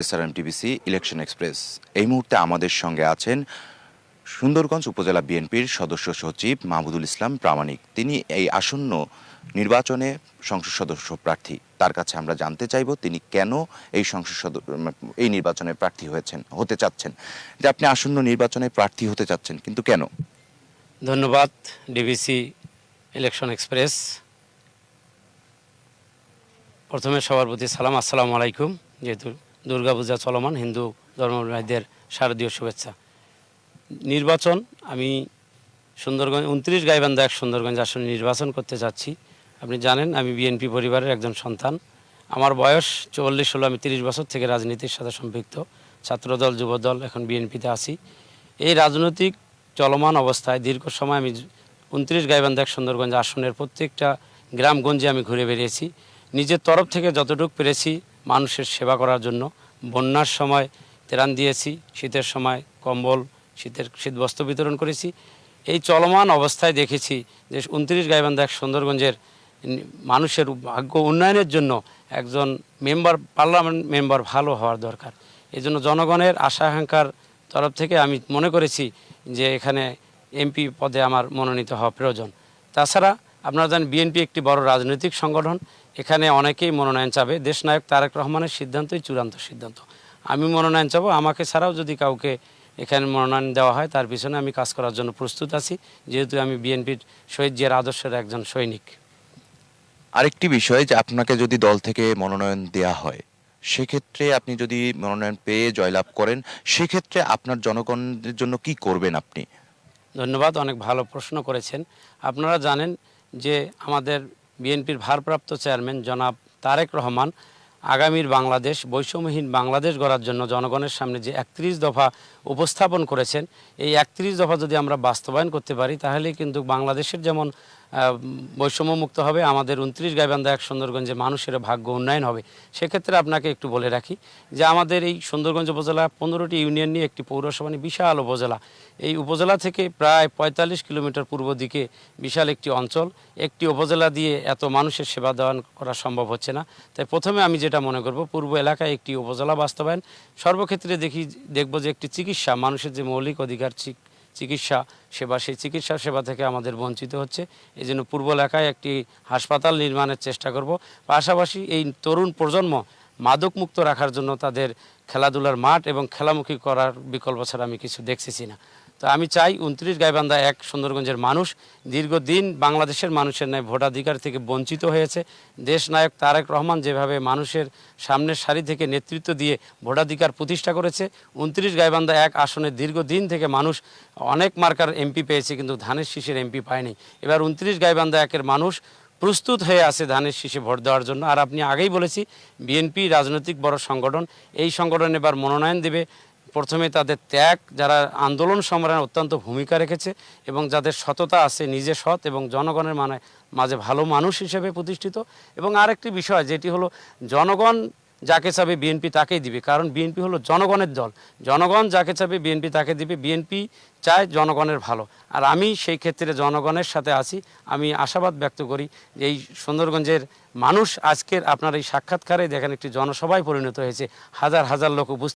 SRM TVC election express এই মুহূর্তে আমাদের সঙ্গে আছেন সুন্দরগঞ্জ উপজেলা বিএনপির সদস্য সচিব মাহমুদুল ইসলাম প্রামাণিক। তিনি এই আসন্ন নির্বাচনে সংসদ সদস্য প্রার্থী। তার কাছে আমরা জানতে চাইব তিনি কেন এই সংসদ সদ- এই নির্বাচনে প্রার্থী হয়েছেন, হতে চাচ্ছেন। যে আপনি আসন্ন নির্বাচনে প্রার্থী হতে চাচ্ছেন, কিন্তু কেন? ধন্যবাদ ডিবিসি ইলেকশন এক্সপ্রেস প্রথমে সবার প্রতি সালাম, আসসালামু আলাইকুম, যেহেতু দুর্গাপূজা চলমান হিন্দু ধর্মভাইদের শারদীয় শুভেচ্ছা। নির্বাচন, আমি সুন্দরগঞ্জ, উনত্রিশ গাইবান্ধা এক সুন্দরগঞ্জ আসনে নির্বাচন করতে যাচ্ছি। আপনি জানেন, আমি বিএনপি পরিবারের একজন সন্তান। আমার বয়স চুয়াল্লিশ হলো, আমি তিরিশ বছর থেকে রাজনীতির সাথে সম্পৃক্ত। ছাত্রদল, যুবদল, এখন বিএনপিতে আছি। এই রাজনৈতিক চলমান অবস্থায় দীর্ঘ সময় আমি উনত্রিশ গাইবান্ধা এক সুন্দরগঞ্জ আসনের প্রত্যেকটা গ্রামগঞ্জে আমি ঘুরে বেরিয়েছি নিজের তরফ থেকে যতটুকু পেরেছি মানুষের সেবা করার জন্য। বন্যার সময় ত্রাণ দিয়েছি, শীতের সময় কম্বল, শীতের শীতবস্ত্র বিতরণ করেছি। এই চলমান অবস্থায় দেখেছি যে উনত্রিশ গাইবান্ধা এক সুন্দরগঞ্জের মানুষের ভাগ্য উন্নয়নের জন্য একজন মেম্বার, পার্লামেন্ট মেম্বার ভালো হওয়ার দরকার। এই জন্য জনগণের আশা আকাঙ্ক্ষার তরফ থেকে আমি মনে করেছি যে এখানে এমপি পদে আমার মনোনীত হওয়া প্রয়োজন। তাছাড়া আপনারা জানেন বিএনপি একটি বড় রাজনৈতিক সংগঠন। এখানে অনেকেই মনোনয়ন চাবে। দেশনায়ক তারেক রহমানের সিদ্ধান্তই চূড়ান্ত সিদ্ধান্ত। আমি মনোনয়ন চাবো আমাকে ছাড়াও যদি কাউকে এখানে মনোনয়ন দেওয়া হয় তার পিছনে আমি কাজ করার জন্য প্রস্তুত আছি। যেহেতু আমি বিএনপির শহীদ জিয়ার আদর্শের একজন সৈনিক। আরেকটি বিষয় যে আপনাকে যদি দল থেকে মনোনয়ন দেয়া হয় সেক্ষেত্রে আপনি যদি মনোনয়ন পেয়ে জয়লাভ করেন সেক্ষেত্রে আপনার জনগণের জন্য কি করবেন আপনি? ধন্যবাদ অনেক ভালো প্রশ্ন করেছেন। আপনারা জানেন যে আমাদের বিএনপির ভারপ্রাপ্ত চেয়ারম্যান জনাব তারেক রহমান আগামীর বাংলাদেশ বৈষম্যহীন বাংলাদেশ গড়ার জন্য জনগণের সামনে যে একত্রিশ দফা উপস্থাপন করেছেন এই একত্রিশ দফা যদি আমরা বাস্তবায়ন করতে পারি তাহলে কিন্তু বাংলাদেশের যেমন আহ, বৈষম্যমুক্ত হবে আমাদের উনত্রিশ গাইবান্ধা এক সুন্দরগঞ্জে মানুষের ভাগ্য উন্নয়ন হবে। সেক্ষেত্রে আপনাকে একটু বলে রাখি যে আমাদের এই সুন্দরগঞ্জ উপজেলা পনেরোটি ইউনিয়ন নিয়ে একটি পৌরসভা নিয়ে বিশাল উপজেলা। এই উপজেলা থেকে প্রায় পঁয়তাল্লিশ কিলোমিটার পূর্ব দিকে বিশাল একটি অঞ্চল। একটি উপজেলা দিয়ে এত মানুষের সেবা দেওয়ান করা সম্ভব হচ্ছে না। তাই প্রথমে আমি যেটা মনে করব, পূর্ব এলাকায় একটি উপজেলা বাস্তবায়ন। সর্বক্ষেত্রে দেখি, দেখব যে একটি চিকিৎসা, মানুষের যে মৌলিক অধিকার চিকিৎসা সেবা, সেই চিকিৎসা সেবা থেকে আমাদের বঞ্চিত হচ্ছে। এই জন্য পূর্ব এলাকায় একটি হাসপাতাল নির্মাণের চেষ্টা করব। পাশাপাশি এই তরুণ প্রজন্ম মাদকমুক্ত রাখার জন্য তাদের খেলাধুলার মাঠ এবং খেলামুখী করার বিকল্প ছাড়া আমি কিছু দেখতেছি না। তো আমি চাই উনত্রিশ গাইবান্ধা এক সুন্দরগঞ্জের মানুষ দীর্ঘদিন বাংলাদেশের মানুষের ন্যায় ভোটাধিকার থেকে বঞ্চিত হয়েছে। দেশ নায়ক তারেক রহমান যেভাবে মানুষের সামনের সারি থেকে নেতৃত্ব দিয়ে ভোটাধিকার প্রতিষ্ঠা করেছে, উনত্রিশ গাইবান্ধা এক আসনে দীর্ঘদিন থেকে মানুষ অনেক মার্কার এমপি পেয়েছে কিন্তু ধানের শীষের এমপি পায়নি। এবার উনত্রিশ গাইবান্ধা একের মানুষ প্রস্তুত হয়ে আছে ধানের শীষে ভোট দেওয়ার জন্য। আর আপনি আগেই বলেছি, বিএনপি রাজনৈতিক বড় সংগঠন, এই সংগঠন এবার মনোনয়ন দেবে। প্রথমে তাদের ত্যাগ, যারা আন্দোলন সংগ্রামে অত্যন্ত ভূমিকা রেখেছে এবং যাদের সততা আছে নিজে সৎ এবং জনগণের মানে মাঝে ভালো মানুষ হিসেবে প্রতিষ্ঠিত। এবং আরেকটি বিষয় যেটি হলো জনগণ যাকে চাবে বিএনপি তাকেই দিবে, কারণ বিএনপি হলো জনগণের দল। জনগণ যাকে চাবে বিএনপি তাকে দিবে, বিএনপি চায় জনগণের ভালো। আর আমি সেই ক্ষেত্রে জনগণের সাথে আছি। আমি আশাবাদ ব্যক্ত করি যে এই সুন্দরগঞ্জের মানুষ আজকের আপনার এই সাক্ষাৎকারে দেখেন একটি জনসভায় পরিণত হয়েছে। হাজার হাজার লোক উপস্থিত